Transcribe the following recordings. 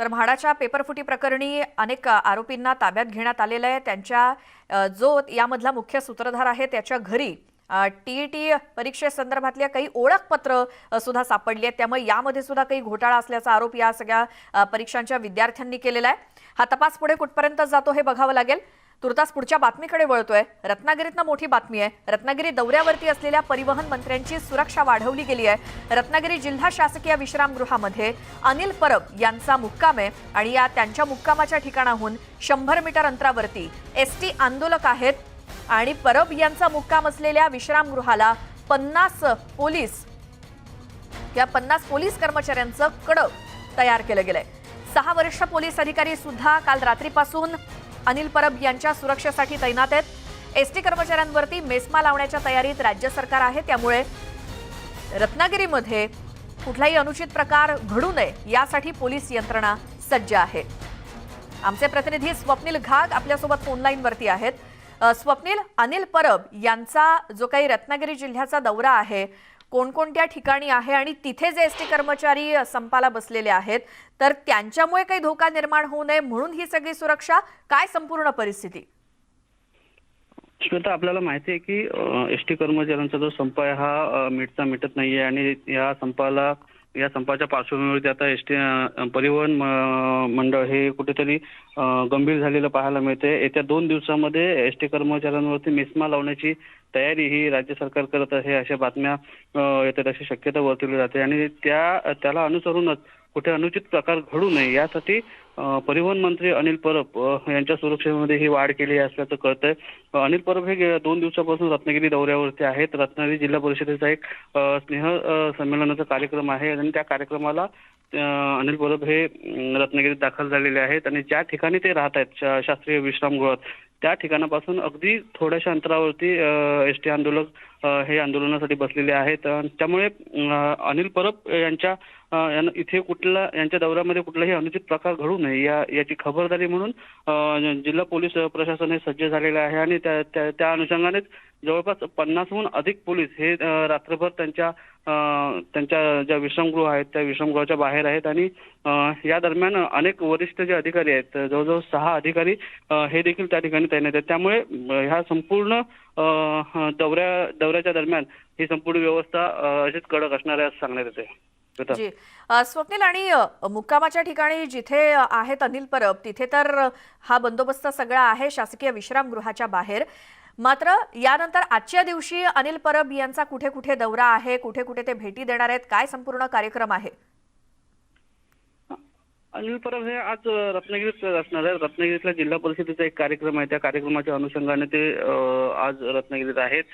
तर म्हाडाच्या पेपरफुटी प्रकरणी अनेक आरोपींना ताब्यात घेण्यात आलेलं आहे. त्यांच्या जो यामधला मुख्य सूत्रधार आहे त्याच्या घरी टीईटी परीक्षेसंदर्भातल्या काही ओळखपत्र सुद्धा सापडली आहेत. त्यामुळे यामध्ये सुद्धा काही घोटाळा असल्याचा आरोप या सगळ्या परीक्षांच्या विद्यार्थ्यांनी केलेला आहे. हा तपास पुढे कुठपर्यंत जातो हे बघावं लागेल. तुर्तास पुढच्या बातमीकडे वळतोय. रत्नागिरीतनं मोठी बातमी आहे. रत्नागिरी दौऱ्यावरती असलेल्या परिवहन मंत्र्यांची सुरक्षा वाढवली गेली आहे. रत्नागिरी जिल्हा शासकीय विश्रामगृहामध्ये अनिल परब यांचा मुक्काम आहे आणि या त्यांच्या मुक्कामाच्या ठिकाणाहून शंभर मीटर अंतरावरती एस टी आंदोलक आहेत आणि परब यांचा मुक्काम असलेल्या विश्रामगृहाला पन्नास पोलीस या पन्नास पोलीस कर्मचाऱ्यांचं कडक तयार केलं गेलंय. सहा वरिष्ठ पोलीस अधिकारी सुद्धा काल रात्रीपासून अनिल परब यांच्या सुरक्षेसाठी तैनात आहेत. एस टी कर्मचाऱ्यांवरती मेस्मा लावण्याच्या तयारीत राज्य सरकार आहे. त्यामुळे रत्नागिरीमध्ये कुठलाही अनुचित प्रकार घडू नये यासाठी पोलीस यंत्रणा सज्ज आहे. आमचे प्रतिनिधी स्वप्नील घाग आपल्यासोबत फोनलाईनवरती आहेत. स्वप्नील अनिल परब यांचा जो काही रत्नागिरी जिल्ह्याचा दौरा आहे कोणकोणत्या ठिकाणी आहे आणि तिथे जे एस टी कर्मचारी संपाला बसलेले आहेत तर त्यांच्यामुळे काही धोका निर्माण होऊ नये म्हणून ही सगळी सुरक्षा काय संपूर्ण परिस्थिती? श्वेता आपल्याला माहिती आहे की एस टी कर्मचाऱ्यांचा जो संप आहे हा मिटता मिटत नाहीये आणि या संपाला या संपाच्या पार्श्वभूमीवरती आता एस टी परिवहन म- मंडळ हे कुठेतरी गंभीर झालेलं पाहायला मिळते येत्या दोन दिवसामध्ये एस टी कर्मचाऱ्यांवरती मेस्मा लावण्याची तयारी ही राज्य सरकार करत आहे अशा बातम्या येतात अशी शक्यता वर्तवली जाते. आणि त्या त्याला अनुसरूनच कुठे अनुचित प्रकार घडू नये यासाठी परिवहन मंत्री अनिल परब यांच्या सुरक्षेमध्ये ही वाढ केली असल्याचं कळतंय. अनिल परब हे दोन दिवसापासून रत्नागिरी दौऱ्यावरती आहेत. रत्नागिरी जिल्हा परिषदेचा एक स्नेह संमेलनाचा कार्यक्रम आहे आणि त्या कार्यक्रमाला अनिल परब हे रत्नागिरीत दाखल झालेले आहेत आणि ज्या ठिकाणी ते राहत आहेत शास्त्रीय विश्रामगृहात त्या ठिकाणापासून अगदी थोड्याशा अंतरावरती एस टी आंदोलक हे आंदोलनासाठी बसलेले आहेत. त्यामुळे अनिल परब यांच्या इथे कुठला यांच्या दौऱ्यामध्ये कुठलाही अनुचित प्रकार घडू नये या याची खबरदारी म्हणून जिल्हा पोलीस प्रशासन हे सज्ज झालेलं आहे आणि त्या त्या- त्या अनुषंगानेच जवळपास पन्नासहून अधिक पोलीस हे रात्रभर त्यांच्या त्यांच्या ज्या विश्रामगृह आहेत त्या विश्रामगृहाच्या बाहेर आहेत आणि या दरम्यान अनेक वरिष्ठ जे अधिकारी आहेत जवळजवळ सहा अधिकारी हे देखील त्या ठिकाणी तैनात आहेत. त्यामुळे ह्या संपूर्ण दौऱ्या दौऱ्याच्या दरम्यान ही संपूर्ण व्यवस्था अशीच कडक असणार आहे असं सांगण्यात येते. जी. स्वप्नील आणि मुक्कामाच्या ठिकाणी जिथे आहेत अनिल परब तिथे तर हा बंदोबस्त सगळा आहे शासकीय विश्रामगृहाच्या बाहेर. मात्र यानंतर आजच्या दिवशी अनिल परब यांचा कुठे कुठे दौरा आहे कुठे कुठे ते भेटी देणार आहेत काय संपूर्ण कार्यक्रम आहे? अनिल परब हे आज रत्नागिरीत असणार आहे. रत्नागिरीतल्या जिल्हा परिषदेचा एक कार्यक्रम आहे. त्या कार्यक्रमाच्या अनुषंगाने ते आज रत्नागिरीत आहेत.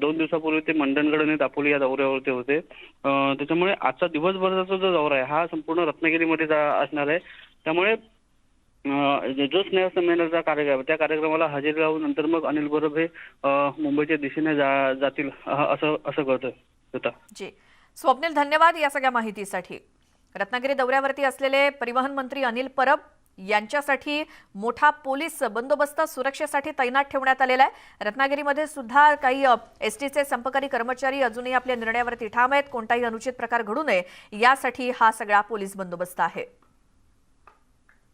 दोन दिवसापूर्वी ते मंडणगड आणि दापोली या दौऱ्यावरती होते. त्याच्यामुळे आजचा दिवसभराचा जो दौरा आहे हा संपूर्ण रत्नागिरीमध्ये असणार आहे. त्यामुळे जो स्नेहसंमेलनाचा कार्यक्रम आहे, त्या कार्यक्रमाला हजेरी लावून नंतर मग अनिल परब हे मुंबईच्या दिशेने जातील असं असं कळतं जी. स्वप्नील धन्यवाद या सगळ्या माहितीसाठी. रत्नागिरी दौऱ्यावरती असलेले परिवहन मंत्री अनिल परब यांच्यासाठी मोठा पोलीस बंदोबस्त सुरक्षेसाठी तैनात ठेवण्यात आलेला आहे. रत्नागिरीमध्ये सुद्धा काही एस टीचे संपकरी कर्मचारी अजूनही आपल्या निर्णयावरती ठाम आहेत. कोणताही अनुचित प्रकार घडू नये. यासाठी हा सगळा पोलीस बंदोबस्त आहे.